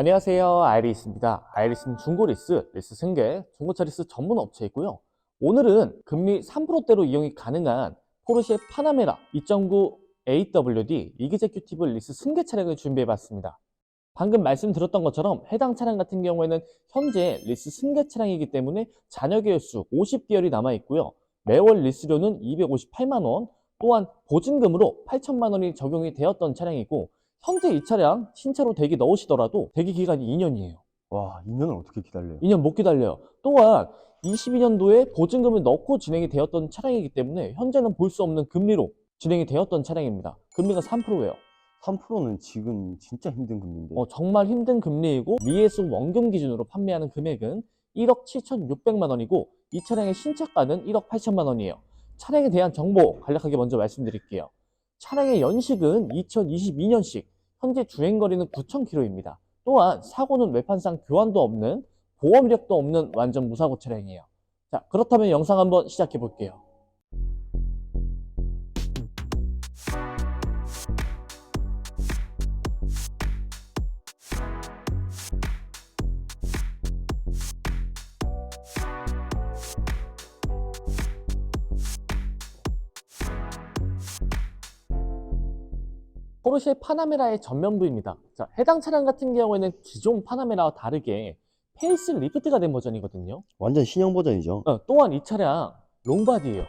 안녕하세요. 아이리스입니다. 아이리스는 중고리스, 리스 승계, 중고차 리스 전문 업체이고요. 오늘은 금리 3%대로 이용이 가능한 포르쉐 파나메라 2.9 AWD 이그제큐티브 리스 승계 차량을 준비해봤습니다. 방금 말씀드렸던 것처럼 해당 차량 같은 경우에는 현재 리스 승계 차량이기 때문에 잔여 계열수 50개월이 남아있고요. 매월 리스료는 258만원, 또한 보증금으로 8천만원이 적용이 되었던 차량이고 현재 이 차량 신차로 대기 넣으시더라도 대기 기간이 2년이에요. 와, 2년을 어떻게 기다려요? 2년 못 기다려요. 또한 22년도에 보증금을 넣고 진행이 되었던 차량이기 때문에 현재는 볼 수 없는 금리로 진행이 되었던 차량입니다. 금리가 3%예요. 3%는 지금 진짜 힘든 금리인데. 어, 정말 힘든 금리이고 미해수 원금 기준으로 판매하는 금액은 1억 7,600만 원이고 이 차량의 신차가는 1억 8천만 원이에요. 차량에 대한 정보 간략하게 먼저 말씀드릴게요. 차량의 연식은 2022년식, 현재 주행거리는 9,000km입니다. 또한 사고는 외판상 교환도 없는 보험 이력도 없는 완전 무사고 차량이에요. 자, 그렇다면 영상 한번 시작해 볼게요. 포르쉐 파나메라의 전면부입니다. 자, 해당 차량 같은 경우에는 기존 파나메라와 다르게 페이스 리프트가 된 버전이거든요. 완전 신형 버전이죠. 어, 또한 이 차량 롱바디예요.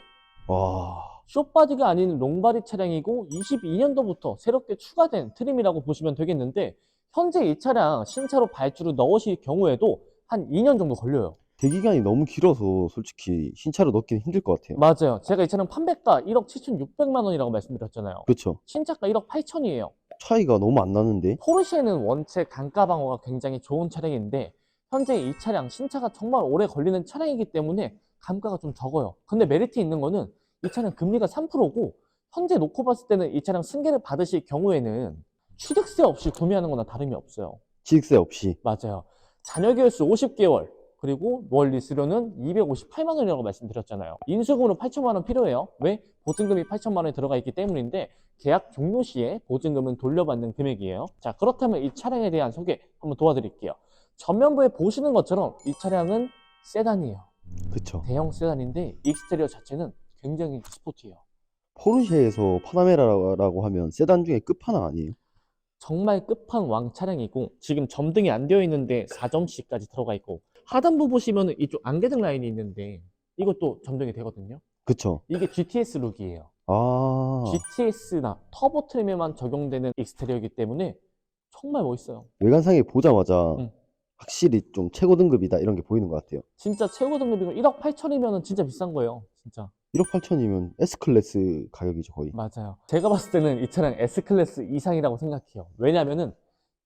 와, 숏바디가 아닌 롱바디 차량이고 22년도부터 새롭게 추가된 트림이라고 보시면 되겠는데 현재 이 차량 신차로 발주를 넣으실 경우에도 한 2년 정도 걸려요. 대기간이 너무 길어서 솔직히 신차로 넣기는 힘들 것 같아요. 맞아요. 제가 이 차량 판매가 1억 7,600만 원이라고 말씀드렸잖아요. 그렇죠. 신차가 1억 8천이에요. 차이가 너무 안 나는데. 포르쉐는 원체 단가 방어가 굉장히 좋은 차량인데 현재 이 차량 신차가 정말 오래 걸리는 차량이기 때문에 감가가 좀 적어요. 근데 메리트 있는 거는 이 차량 금리가 3%고 현재 놓고 봤을 때는 이 차량 승계를 받으실 경우에는 취득세 없이 구매하는 거나 다름이 없어요. 취득세 없이. 맞아요. 잔여 계열수 50개월 그리고 월 리스료는 258만 원이라고 말씀드렸잖아요. 인수금으로 8천만 원 필요해요. 왜? 보증금이 8천만 원이 들어가 있기 때문인데 계약 종료 시에 보증금은 돌려받는 금액이에요. 자, 그렇다면 이 차량에 대한 소개 한번 도와드릴게요. 전면부에 보시는 것처럼 이 차량은 세단이에요. 그쵸. 대형 세단인데 익스테리어 자체는 굉장히 스포티해요. 포르쉐에서 파나메라라고 하면 세단 중에 끝판왕 아니에요? 정말 끝판왕 차량이고 지금 점등이 안 되어 있는데 4점씩까지 들어가 있고 하단부 보시면 이쪽 안개등 라인이 있는데 이것도 점등이 되거든요. 그쵸. 이게 GTS 룩이에요. 아, GTS나 터보 트림에만 적용되는 익스테리어이기 때문에 정말 멋있어요. 외관상에 보자마자 응. 확실히 좀 최고 등급이다 이런 게 보이는 것 같아요. 진짜 최고 등급이고 1억 8천이면 진짜 비싼 거예요. 진짜. 1억 8천이면 S클래스 가격이죠, 거의. 맞아요. 제가 봤을 때는 이 차량 S클래스 이상이라고 생각해요. 왜냐면은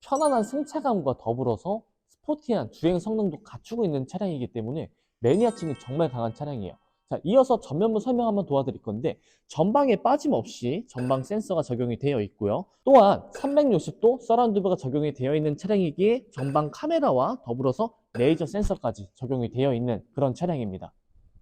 편안한 승차감과 더불어서 스포티한 주행 성능도 갖추고 있는 차량이기 때문에 매니아층이 정말 강한 차량이에요. 자, 이어서 전면부 설명 한번 도와드릴 건데 전방에 빠짐없이 전방 센서가 적용이 되어 있고요. 또한 360도 서라운드가 적용이 되어 있는 차량이기에 전방 카메라와 더불어서 레이저 센서까지 적용이 되어 있는 그런 차량입니다.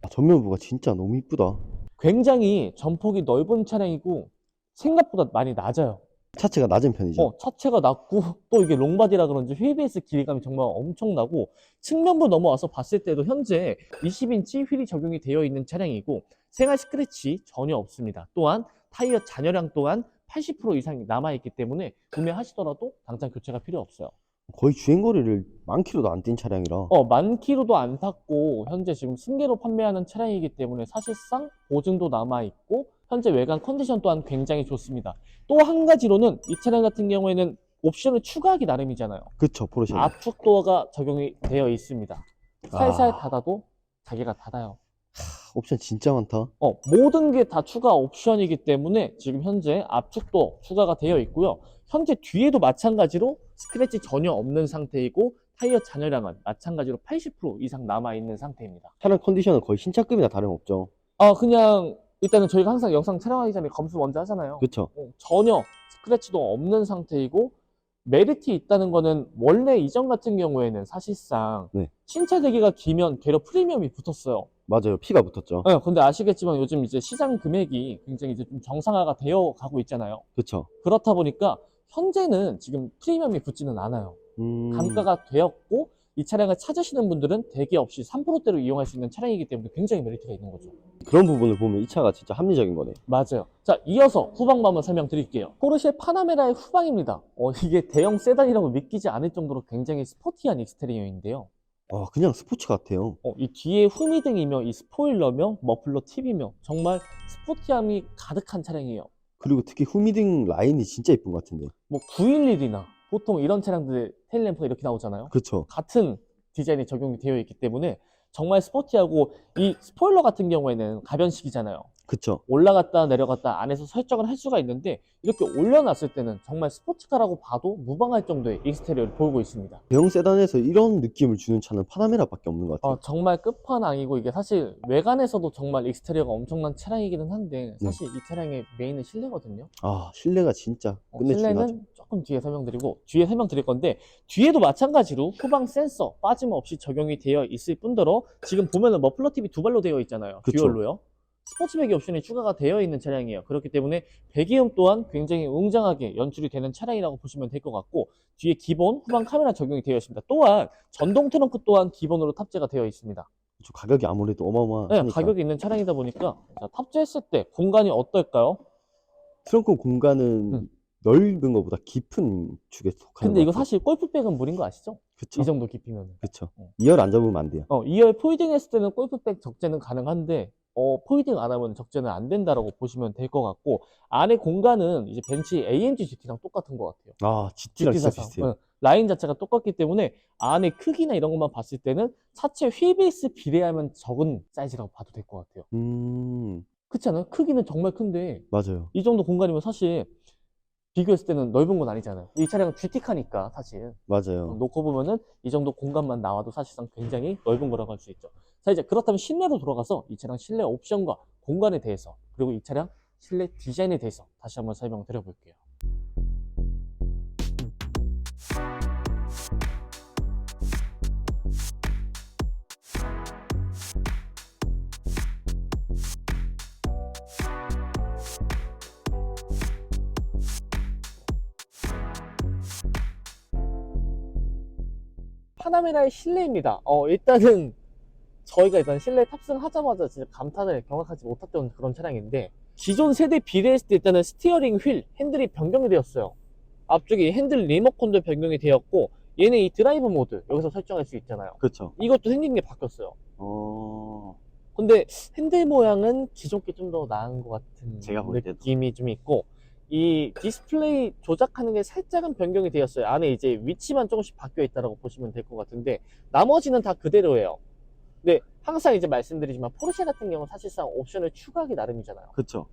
아, 전면부가 진짜 너무 이쁘다. 굉장히 전폭이 넓은 차량이고 생각보다 많이 낮아요. 차체가 낮은 편이죠. 어, 차체가 낮고 또 이게 롱바디라 그런지 휠베이스 길이감이 정말 엄청나고 측면부 넘어와서 봤을 때도 현재 20인치 휠이 적용이 되어 있는 차량이고 생활 스크래치 전혀 없습니다. 또한 타이어 잔여량 또한 80% 이상이 남아있기 때문에 구매하시더라도 당장 교체가 필요 없어요. 거의 주행거리를 만 킬로도 안 뛴 차량이라. 어, 만 킬로도 안 탔고 현재 지금 승계로 판매하는 차량이기 때문에 사실상 보증도 남아있고 현재 외관 컨디션 또한 굉장히 좋습니다. 또 한 가지로는 이 차량 같은 경우에는 옵션을 추가하기 나름이잖아요. 그쵸, 포르쉐. 압축 도어가 적용이 되어 있습니다. 살살 아. 닫아도 자기가 닫아요. 옵션 진짜 많다. 어, 모든 게 다 추가 옵션이기 때문에 지금 현재 압축 도어 추가가 되어 있고요. 현재 뒤에도 마찬가지로 스크래치 전혀 없는 상태이고 타이어 잔여량은 마찬가지로 80% 이상 남아 있는 상태입니다. 차량 컨디션은 거의 신차급이나 다름없죠. 아 그냥 일단은 저희가 항상 영상 촬영하기 전에 검수 먼저 하잖아요. 어, 전혀 스크래치도 없는 상태이고 메리트 있다는 거는 원래 이전 같은 경우에는 사실상 네. 신차 대기가 길면 되려 프리미엄이 붙었어요. 맞아요. 피가 붙었죠. 네, 근데 아시겠지만 요즘 이제 시장 금액이 굉장히 이제 좀 정상화가 되어 가고 있잖아요. 그쵸. 그렇다 보니까 현재는 지금 프리미엄이 붙지는 않아요. 음, 감가가 되었고 이 차량을 찾으시는 분들은 대기 없이 3%대로 이용할 수 있는 차량이기 때문에 굉장히 메리트가 있는 거죠. 그런 부분을 보면 이 차가 진짜 합리적인 거네. 맞아요. 자, 이어서 후방부 한번 설명드릴게요. 포르쉐 파나메라의 후방입니다. 어, 이게 대형 세단이라고 믿기지 않을 정도로 굉장히 스포티한 익스테리어인데요. 아, 그냥 스포츠 같아요. 어, 이 뒤에 후미등이며 이 스포일러며 머플러 팁이며 정말 스포티함이 가득한 차량이에요. 그리고 특히 후미등 라인이 진짜 예쁜 것 같은데. 뭐 911이나 보통 이런 차량들 테일 램프가 이렇게 나오잖아요. 그쵸. 같은 디자인이 적용이 되어 있기 때문에 정말 스포티하고 이 스포일러 같은 경우에는 가변식이잖아요. 그쵸. 올라갔다 내려갔다 안에서 설정을 할 수가 있는데 이렇게 올려놨을 때는 정말 스포츠카라고 봐도 무방할 정도의 익스테리어를 보이고 있습니다. 대형 세단에서 이런 느낌을 주는 차는 파나메라밖에 없는 것 같아요. 어, 정말 끝판왕이고 이게 사실 외관에서도 정말 익스테리어가 엄청난 차량이기는 한데 사실 이 차량의 메인은 실내거든요. 아, 실내가 진짜 어, 하죠. 실내는 조금 뒤에 설명드리고 뒤에 설명드릴 건데 뒤에도 마찬가지로 후방 센서 빠짐없이 적용이 되어 있을 뿐더러 지금 보면은 머플러 팁이 두 발로 되어 있잖아요. 그쵸. 듀얼로요. 스포츠백이 옵션이 추가가 되어 있는 차량이에요. 그렇기 때문에 배기음 또한 굉장히 웅장하게 연출이 되는 차량이라고 보시면 될 것 같고 뒤에 기본 후방 카메라 적용이 되어 있습니다. 또한 전동 트렁크 또한 기본으로 탑재가 되어 있습니다. 저 가격이 아무래도 네, 어마어마하니까. 가격이 있는 차량이다 보니까 자, 탑재했을 때 공간이 어떨까요? 트렁크 공간은 음. 넓은 것보다 깊은 축에 속하는 근데 것 이거 같아요. 사실 골프백은 무린 거 아시죠? 그쵸. 이 정도 깊이면. 그쵸. 어. 2열 안 잡으면 안 돼요. 어, 2열 포이딩 했을 때는 골프백 적재는 가능한데, 어, 포이딩 안 하면 적재는 안 된다라고 보시면 될 것 같고, 안에 공간은 이제 벤치 AMG GT랑 똑같은 것 같아요. 아, GT랑 진짜. 비슷해요. 어, 라인 자체가 똑같기 때문에 안에 크기나 이런 것만 봤을 때는 차체 휠베이스 비례하면 적은 사이즈라고 봐도 될 것 같아요. 음, 그렇지 않아요? 크기는 정말 큰데, 맞아요. 이 정도 공간이면 사실 비교했을 때는 넓은 건 아니잖아요. 이 차량은 GT카니까 사실. 맞아요. 놓고 보면은 이 정도 공간만 나와도 사실상 굉장히 넓은 거라고 할 수 있죠. 자, 이제 그렇다면 실내로 돌아가서 이 차량 실내 옵션과 공간에 대해서 그리고 이 차량 실내 디자인에 대해서 다시 한번 설명을 드려 볼게요. 파나메라의 실내입니다. 어, 일단은 저희가 일단 실내 탑승하자마자 진짜 감탄을 경악하지 못했던 그런 차량인데 기존 세대 비례했을 때 일단은 스티어링 휠, 핸들이 변경이 되었어요. 앞쪽에 핸들 리모컨도 변경이 되었고 얘는 이 드라이브 모드 여기서 설정할 수 있잖아요. 그쵸. 이것도 생긴 게 바뀌었어요. 어, 근데 핸들 모양은 기존 게 좀 더 나은 것 같은 제가 볼 때도. 느낌이 좀 있고 이 디스플레이 조작하는 게 살짝은 변경이 되었어요. 안에 이제 위치만 조금씩 바뀌어 있다고 보시면 될 것 같은데 나머지는 다 그대로예요. 근데 항상 이제 말씀드리지만 포르쉐 같은 경우는 사실상 옵션을 추가하기 나름이잖아요. 그쵸.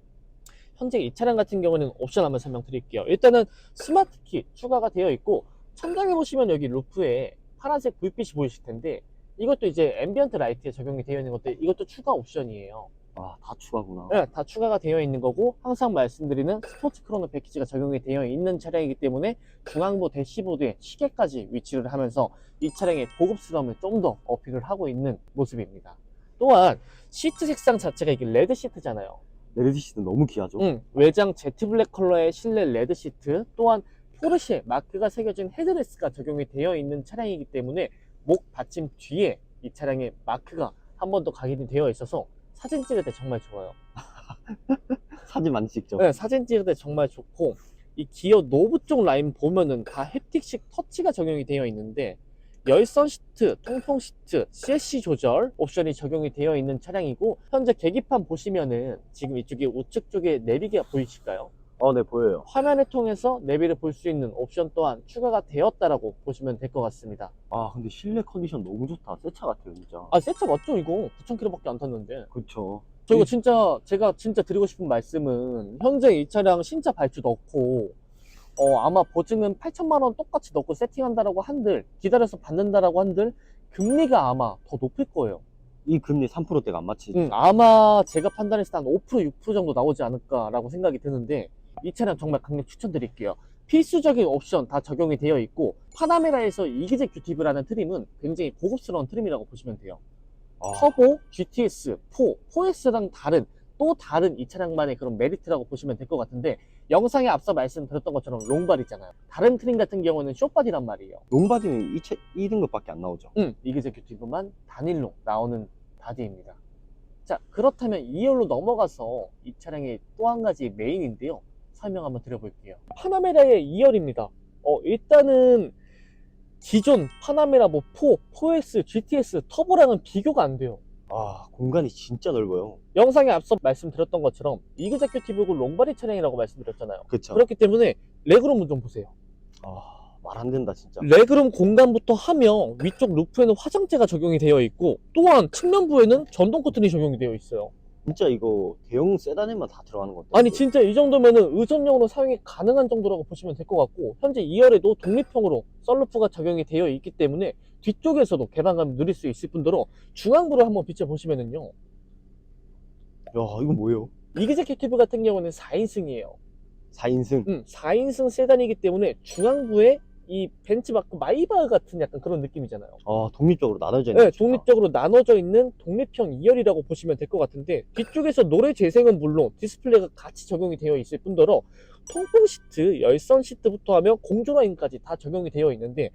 현재 이 차량 같은 경우는 옵션 한번 설명드릴게요. 일단은 스마트키 추가가 되어 있고 천장에 보시면 여기 루프에 파란색 불빛이 보이실 텐데 이것도 이제 앰비언트 라이트에 적용이 되어 있는 것들 이것도 추가 옵션이에요. 아, 다 추가구나. 네, 다 추가가 되어 있는 거고 항상 말씀드리는 스포츠 크로노 패키지가 적용이 되어 있는 차량이기 때문에 중앙부 대시보드에 시계까지 위치를 하면서 이 차량의 고급스러움을 좀 더 어필을 하고 있는 모습입니다. 또한 시트 색상 자체가 이게 레드 시트잖아요. 레드 시트 너무 귀하죠. 응, 외장 제트 블랙 컬러의 실내 레드 시트 또한 포르쉐 마크가 새겨진 헤드레스가 적용이 되어 있는 차량이기 때문에 목 받침 뒤에 이 차량의 마크가 한 번 더 각인이 되어 있어서 사진 찍을 때 정말 좋아요. 사진 많이 찍죠. 네, 사진 찍을 때 정말 좋고 이 기어 노브 쪽 라인 보면은 다 햅틱식 터치가 적용이 되어 있는데 열선 시트, 통풍 시트, CSC 조절 옵션이 적용이 되어 있는 차량이고 현재 계기판 보시면은 지금 이쪽에 우측 쪽에 내비가 보이실까요? 어, 네, 보여요. 화면을 통해서 내비를 볼 수 있는 옵션 또한 추가가 되었다라고 보시면 될 것 같습니다. 아, 근데 실내 컨디션 너무 좋다. 새 차 같아요, 진짜. 아, 세차 맞죠 이거? 9,000km밖에 안 탔는데. 그쵸. 저 이거 이- 진짜 제가 진짜 드리고 싶은 말씀은 현재 이 차량 신차 발주 넣고 어 아마 보증은 8천만 원 똑같이 넣고 세팅한다라고 한들 기다려서 받는다라고 한들 금리가 아마 더 높을 거예요. 이 금리 3%대가 안 맞지. 음, 아마 제가 판단했을 때 한 5% 6% 정도 나오지 않을까라고 생각이 드는데 이 차량 정말 강력 추천드릴게요. 필수적인 옵션 다 적용이 되어 있고 파나메라에서 이기제 큐티브라는 트림은 굉장히 고급스러운 트림이라고 보시면 돼요. 아, 터보, GTS, 4, 4S랑 다른 또 다른 이 차량만의 그런 메리트라고 보시면 될 것 같은데 영상에 앞서 말씀드렸던 것처럼 롱바디잖아요. 다른 트림 같은 경우는 숏바디란 말이에요. 롱바디는 2, 2등급밖에 안 나오죠. 응, 이그제큐티브만 단일로 나오는 바디입니다. 자, 그렇다면 2열로 넘어가서 이 차량의 또 한 가지 메인인데요. 설명 한번 드려볼게요. 파나메라의 2열입니다. 어, 일단은 기존 파나메라 뭐 4, 4S, GTS, 터보랑은 비교가 안 돼요. 아, 공간이 진짜 넓어요. 영상에 앞서 말씀드렸던 것처럼 이그제큐티브고 롱바디 차량이라고 말씀드렸잖아요. 그쵸. 그렇기 때문에 레그룸을 좀 보세요. 아, 말 안 된다, 진짜. 레그룸 공간부터 하면 위쪽 루프에는 화장재가 적용이 되어 있고 또한 측면부에는 전동 커튼이 적용이 되어 있어요. 진짜 이거 대형 세단에만 다 들어가는 건데. 아니 진짜 이 정도면은 의전용으로 사용이 가능한 정도라고 보시면 될 것 같고 현재 2열에도 독립형으로 썬루프가 적용이 되어 있기 때문에 뒤쪽에서도 개방감을 누릴 수 있을 뿐더러 중앙부를 한번 비춰보시면은요 야, 이거 뭐예요? 이그제큐티브 같은 경우는 4인승이에요 4인승. 음, 4인승 세단이기 때문에 중앙부에 이 벤츠마크 마이바 같은 약간 그런 느낌이잖아요 아, 독립적으로 나눠져 있는 네, 독립적으로 나눠져 있는 독립형 2열이라고 보시면 될 것 같은데 뒤쪽에서 노래 재생은 물론 디스플레이가 같이 적용이 되어 있을 뿐더러 통풍 시트, 열선 시트부터 하면 공조라인까지 다 적용이 되어 있는데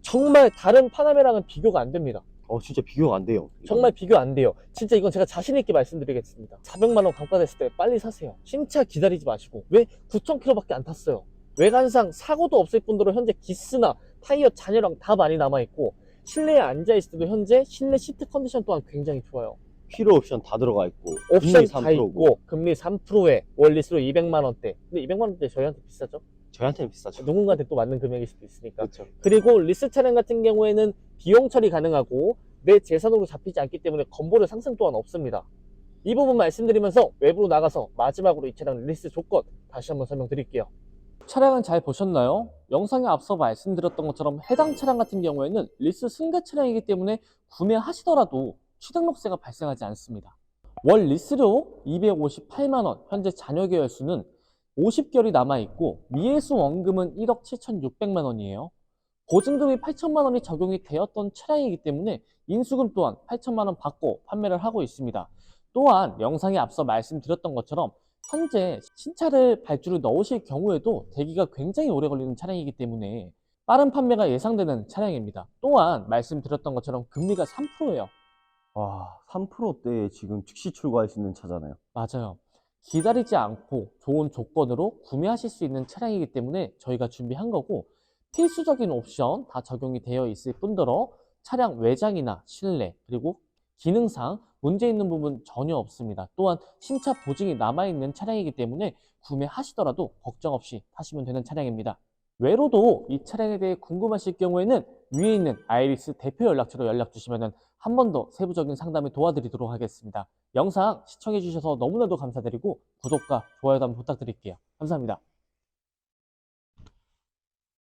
정말 다른 파나메랑은 비교가 안 됩니다. 어, 진짜 비교가 안 돼요. 이거. 정말 비교 안 돼요. 진짜 이건 제가 자신 있게 말씀드리겠습니다. 400만 원 감가됐을 때 빨리 사세요. 신차 기다리지 마시고 왜 9,000km밖에 안 탔어요. 외관상 사고도 없을 뿐더러 현재 기스나 타이어 잔여랑 다 많이 남아 있고 실내에 앉아 있을 때도 현재 실내 시트 컨디션 또한 굉장히 좋아요. 휠 옵션 다 들어가 있고. 옵션 다 3%고. 있고 금리 3%에 원리스로 200만 원대. 근데 200만 원대 저희한테 비싸죠? 저희한테는 비싸죠. 누군가한테 또 맞는 금액일 수도 있으니까. 그렇죠. 그리고 리스 차량 같은 경우에는 비용 처리 가능하고 내 재산으로 잡히지 않기 때문에 건보료 상승 또한 없습니다. 이 부분 말씀드리면서 외부로 나가서 마지막으로 이 차량 리스 조건 다시 한번 설명드릴게요. 차량은 잘 보셨나요? 영상에 앞서 말씀드렸던 것처럼 해당 차량 같은 경우에는 리스 승계 차량이기 때문에 구매하시더라도 취등록세가 발생하지 않습니다. 월 리스료 258만원, 현재 잔여 계열 수는 50개월이 남아있고 미해수 원금은 1억 7,600만원이에요. 보증금이 8천만 원이 적용이 되었던 차량이기 때문에 인수금 또한 8천만 원 받고 판매를 하고 있습니다. 또한 영상에 앞서 말씀드렸던 것처럼 현재 신차를 발주를 넣으실 경우에도 대기가 굉장히 오래 걸리는 차량이기 때문에 빠른 판매가 예상되는 차량입니다. 또한 말씀드렸던 것처럼 금리가 3%예요. 와, 3%대에 지금 즉시 출고할 수 있는 차잖아요. 맞아요. 기다리지 않고 좋은 조건으로 구매하실 수 있는 차량이기 때문에 저희가 준비한 거고 필수적인 옵션 다 적용이 되어 있을 뿐더러 차량 외장이나 실내 그리고 기능상 문제 있는 부분 전혀 없습니다. 또한 신차 보증이 남아있는 차량이기 때문에 구매하시더라도 걱정 없이 타시면 되는 차량입니다. 외로도 이 차량에 대해 궁금하실 경우에는 위에 있는 아이리스 대표 연락처로 연락 주시면 한 번 더 세부적인 상담을 도와드리도록 하겠습니다. 영상 시청해주셔서 너무나도 감사드리고 구독과 좋아요도 한번 부탁드릴게요. 감사합니다.